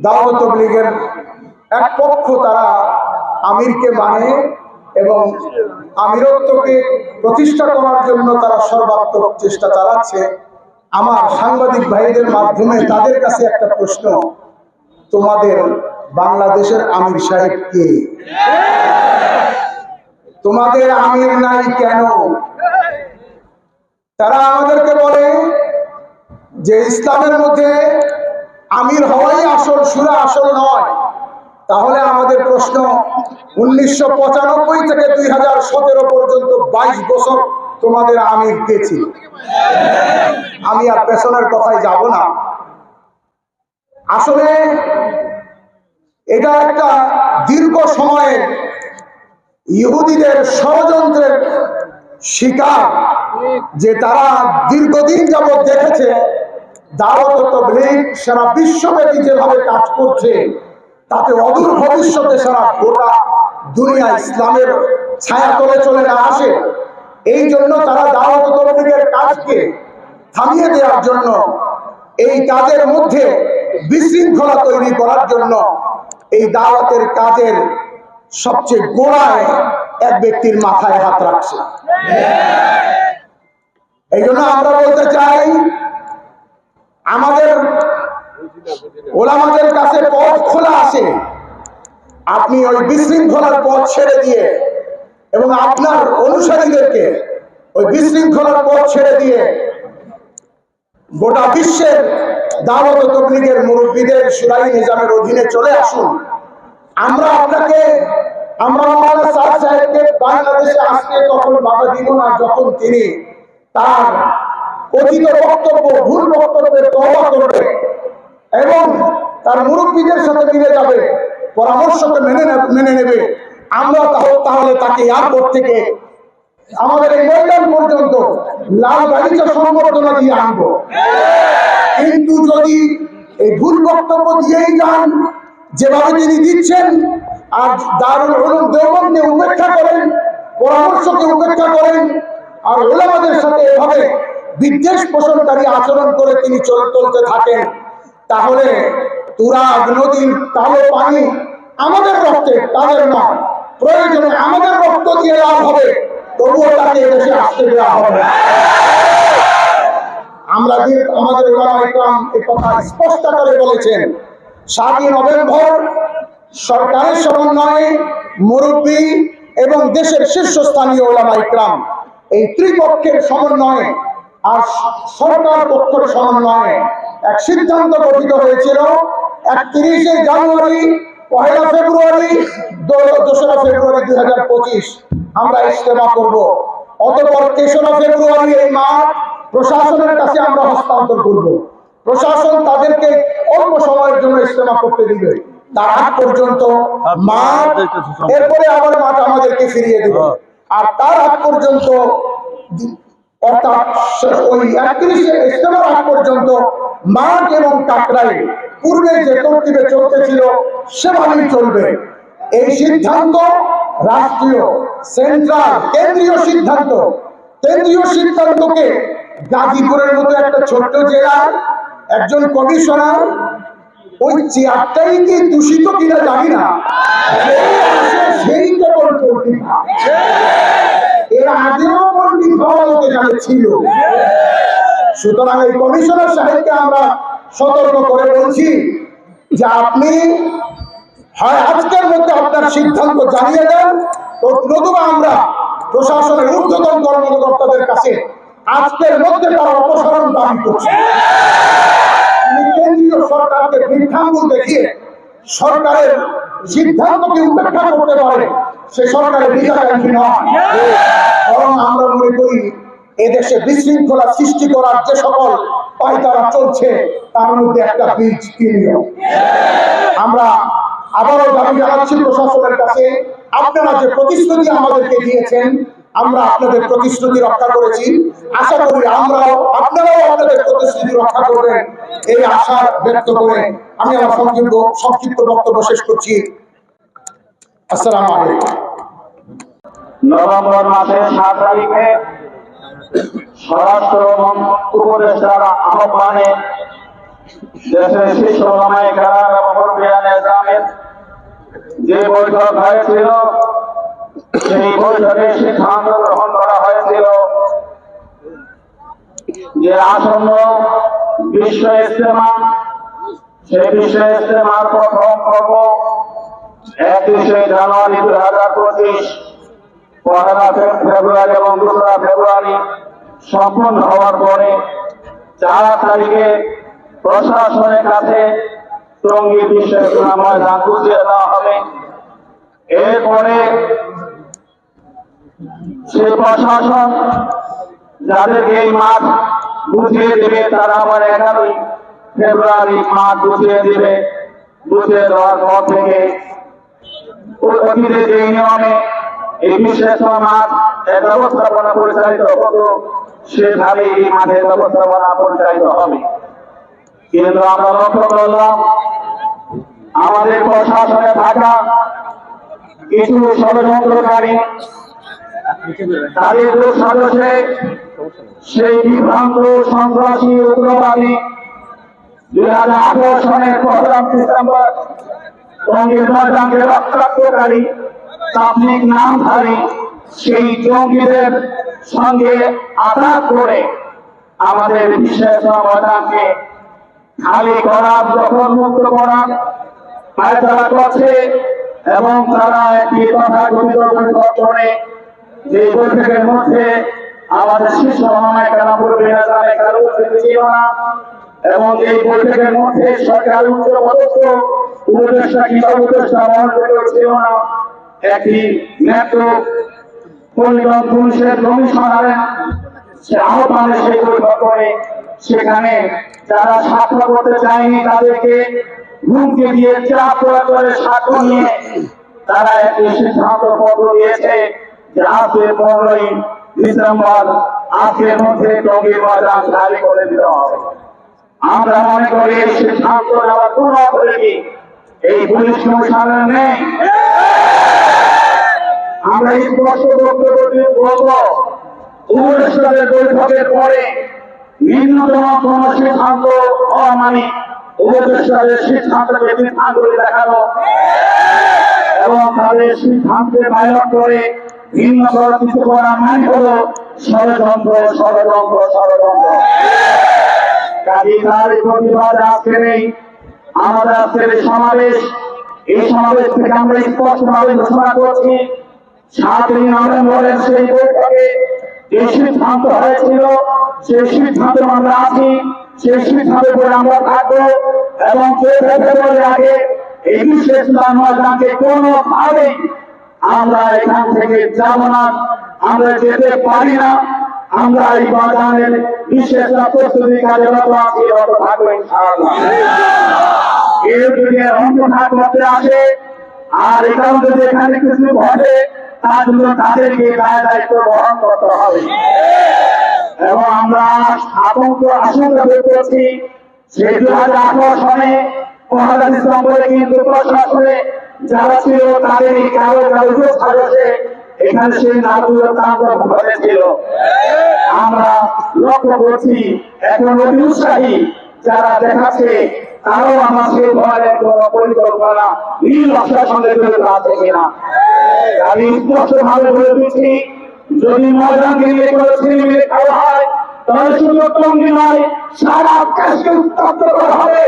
দাওয়াত তবলিগের এক পক্ষ তারা আমিরকে মানে এবং আমিরত্বকে প্রতিষ্ঠা করার জন্য তারা সর্বাত্মক চেষ্টা চালাচ্ছে। আমার সাংবাদিক ভাইদের মাধ্যমে তাদের কাছে একটা প্রশ্ন, তোমাদের বাংলাদেশের আমির সাহেব কে? তোমাদের আমির নাই কেন? তারা আমাদেরকে বলে যে ইসলামের মধ্যে আমির হওয়াই আসল, সুরা আসল নয়। তাহলে আমাদের প্রশ্ন, উনিশশো পঁচানব্বই থেকে দুই হাজার সতেরো পর্যন্ত বাইশ বছর তোমাদের আমির কে ছিল? আমি আর পেছনের কথায় যাব না। আসলে এটা একটা দীর্ঘ সময়ের ইহুদিদের ষড়যন্ত্রের শিকার যে তারা দীর্ঘদিন যাবৎ দেখেছে। দাওয়াত তবলিগ সারা বিশ্বব্যাপী যেভাবে কাজ করছে। তাতে অদূর ভবিষ্যতে সারা গোটা দুনিয়া ইসলামের ছায়া তলে চলে না আসে। এই জন্য তারা দাওয়াত তবলিগের কাজকে থামিয়ে দেওয়ার জন্য, এই কাজের মধ্যে বিশৃঙ্খলা তৈরি করার জন্য এই দাওয়াতের কাজের সবচেয়ে গোড়ায় এক ব্যক্তির মাথায় হাত রাখছে। এই জন্য আমরা বলতে চাই আমাদের ওলামাদের কাছে পথ খোলা আছে। আপনি ওই বিশৃঙ্খলার পথ ছেড়ে দিয়ে এবং আপনার অনুসারীদেরকে ওই বিশৃঙ্খলার পথ ছেড়ে দিয়ে গোটা বিশ্বের দাওয়াত তবলিগের মুরব্বীদের সুরাই নিজামের অধীনে চলে আসুন। আমরা আপনাকে, আমরা বাংলাদেশে আসতে তখন বাধা দিব না, যখন তিনি তার কথিত বক্তব্য, ভুল বক্তব্যের তবা করবে এবং তার মুরব্বীদের সাথে মিলে যাবে, পরামর্শকে মেনে মেনে নেবে। আমরা তাহ- তাহলে তাকে এয়ারপোর্ট থেকে আমাদের এই ময়দান পর্যন্ত লাল গাড়িটা সম্বর্ধনা দিয়ে আনব। কিন্তু যদি এই ভুল বক্তব্য দিয়েই যান, যেভাবে তিনি দিচ্ছেন, আর দারুল উলুম দেওবন্দকে উপেক্ষা করেন, পরামর্শকে উপেক্ষা করেন, আর ওলামাদের সাথে এভাবে বিদ্বেষ পোষণকারী আচরণ করে তিনি চল- চলতে থাকেন। তাহলে তুরাগ নদীর কালো পানি আমাদের রক্তে, তাদের নয় প্রয়োজনে আমাদের রক্ত দিয়ে লাভ হবে, তবুও তাকে এদেশে আসতে দেওয়া হবে আমরা যে আমাদের ইকরাম এই কথা স্পষ্ট করে বলেছেন সাতই নভেম্বর সরকারের সমন্বয়ে মুরব্বী এবং দেশের শীর্ষস্থানীয় ওলামা ইকরাম এই ত্রিপক্ষের সমন্বয়ে আর সরকার পক্ষের সমন্বয়ে এক সিদ্ধান্ত গঠিত হয়েছিল। একত্রিশে জানুয়ারি পয়লা ফেব্রুয়ারি দোসরা ফেব্রুয়ারি দুই হাজার পঁচিশ। আমরা ইজতেমা করব। অতপর তেসরা ফেব্রুয়ারি এই মাঠ প্রশাসনের কাছে আমরা হস্তান্তর করব। প্রশাসন তাদেরকে অল্প সময়ের জন্য ইজতেমা করতে দিবে। তার আগ পর্যন্ত মাঠ এরপরে আবার মাঠ আমাদেরকে ফিরিয়ে দিবে। আর তার আগ পর্যন্ত অর্থাৎ ওই একত্রিশে ইজতেমার আগ পর্যন্ত মাঠ এবং কাকরাই পূর্বে যে তরতিবে চলতেছিল, সেভাবেই চলবে। এই সিদ্ধান্ত রাষ্ট্রীয় সেন্ট্রাল কেন্দ্রীয় সিদ্ধান্ত। কেন্দ্রীয় সিদ্ধান্তকে গাজীপুরের মতো একটা ছোট্ট জেলার একজন কমিশনার, ওই চেয়ারটাই কি দূষিত কিনা জানি না। সেই কেবল এর আগেও ছিল। সুতরাং এই কমিশনার সাহেবকে আমরা সতর্ক করে বলছি যে আপনি হয় আজকের মধ্যে আপনার সিদ্ধান্ত জানিয়ে দেন নতুবা আমরা প্রশাসনের ঊর্ধ্বতন কর্মকর্তাদের কাছে আজকের মধ্যে তার অপসারণ দাবি করছি। কেন্দ্রীয় সরকারকে বৃদ্ধাঙ্গুল দেখিয়ে সরকারের সিদ্ধান্তকে উপেক্ষা করতে পারে সে সরকারের বিজাকাঙ্ক্ষী নয়। বরং আমরা মনে করি, এদেশে বিশৃঙ্খলা সৃষ্টি করার যে সকল পায়তারা চলছে, তার মধ্যে একটা বীজ কিনিও। আমরা আবারও দাবি জানাচ্ছি প্রশাসনের কাছে, আপনারা যে প্রতিশ্রুতি আমাদেরকে দিয়েছেন, আমরা আপনাদের প্রতিশ্রুতি রক্ষা করেছি। আশা করি আমরাও, আপনারাও আপনাদের প্রতিশ্রুতি রক্ষা করবেন। এই আশা ব্যক্ত করে আমি আমার সংক্ষিপ্ত সংক্ষিপ্ত বক্তব্য শেষ করছি। আসসালামু আলাইকুম। নভেম্বর মাসের সাত তারিখে স্বরাষ্ট্র উপদেষ্টার আহ্বানে দেশের শীর্ষ যে বৈঠক হয়েছিল, সেই বৈঠকে সিদ্ধান্ত গ্রহণ করা হয়েছিল যে আসন্ন বিশ্ব ইস্তেমা সেই বিশ্ব ইস্তেমার প্রথম পর্ব একত্রিশে জানুয়ারি দুই হাজার পঁচিশ পহেলা ফেব্রুয়ারি এবং দোসরা ফেব্রুয়ারি সম্পন্ন হওয়ার পরে চার তারিখে প্রশাসনের কাছে টঙ্গী বিশ্ব ইস্তেমা ময়দান বুঝিয়ে দেওয়া হবে। এরপরে সেই প্রশাসন যাদেরকে এই মাঠ বুঝিয়ে দেবে, তারা আবার এগারোই ফেব্রুয়ারি মাঠ বুঝিয়ে দেবে, বুঝিয়ে দেওয়ার পর থেকে অতীতে যে নিয়মে এই বিশেষ মাঠ এর ব্যবস্থাপনা পরিচালিত হতো সেভাবে এই মাঠের ব্যবস্থাপনা পরিচালিত হবে। কিন্তু আমরা লক্ষ্য করলাম, আমাদের প্রশাসনে থাকা কিছু ষড়যন্ত্রকারী, তাদের সদস্যে সেই বিভ্রান্ত সন্ত্রাসী উগ্রবাদী দুই হাজার আঠারো সনের পহেলা ডিসেম্বর টঙ্গীর ময়দানকে নামধারী সেই জঙ্গিদের সঙ্গে আঘাত করে আমাদের বিশেষ ময়দানকে খালি করা দখল মুক্ত করা পায়তারা করছে এবং তারা একটি বৈঠক করে যে বৈঠকের মধ্যে আমাদের শীর্ষ ছিল না এবং এই বৈঠকের মধ্যে সরকার উচ্চ পদস্থ, উপদেষ্টা কিংবা ছিল না। একটি মেট্রো পরিবহন পুলিশের কমিশনারে আহ্বানে সেই বৈঠক করে। সেখানে যারা স্বাক্ষর করতে চায়নি তাদেরকে হুমকি দিয়ে চাপ প্রয়োগ করে স্বাক্ষর নিয়ে তারা একটি সিদ্ধান্ত পত্র দিয়েছে যে আজকে পনেরোই ডিসেম্বর আজকের মধ্যে টঙ্গীর ময়দান খালি করে দিতে হবে। আমরা মনে করি এই সিদ্ধান্ত নেওয়ার কোন অথরিটি এই পুলিশ কমিশনের নেই। আমরা এই স্পষ্ট বক্তব্য দিয়ে বলব বৈঠকের পরে নিম্নতম কোন সিদ্ধান্ত হওয়া মানে উপদেষ্টাদের সিদ্ধান্তকে বৃদ্ধাঙ্গুলি দেখানো এবং তাদের সিদ্ধান্তে বাইর করে ভিন্ন করা কিছু করা মানে হলো ষড়যন্ত্র ষড়যন্ত্র ষড়যন্ত্র। কাজী তার প্রতিবাদ আজকের এই আমাদের আজকের এই সমাবেশ এই সমাবেশ থেকে আমরা স্পষ্টভাবে ঘোষণা করছি আমরা এখান থেকে যাব না। আমরা যেতে পারি না। আমরা এই ময়দানের বিশেষ প্রস্তুতি কার্যরত আছি এর যদি অন্তর্ধান করতে আসে, আর এখানে যদি এখানে কিছু ঘটে তার জন্য তাদেরকে দায় দায়িত্ব বহন করতে হবে। এবং আমরা আতঙ্ক আশঙ্কা বের করছি, সেই দু হাজার আঠারো সনে পহেলা ডিসেম্বরে কিন্তু প্রশাসনে যারা ছিল তাদেরই কারও কারও সাজসে এখানে সেই নাটকীয় তাণ্ডব ঘটেছিল আমরা লক্ষ্য করছি, এখন অতি যারা দেখাচ্ছে, তারও আমার সেই ধরনের কোন পরিকল্পনা নীল নকশার সঙ্গে জড়িত আছে কিনা। আমি স্পষ্ট ভাবে বলে দিচ্ছি, যদি ময়দানকে নিয়ে করে ছেলে মিলে খাওয়া হয়, তাহলে শুধু টঙ্গি সারা আকাশকে উত্তপ্ত করা হবে।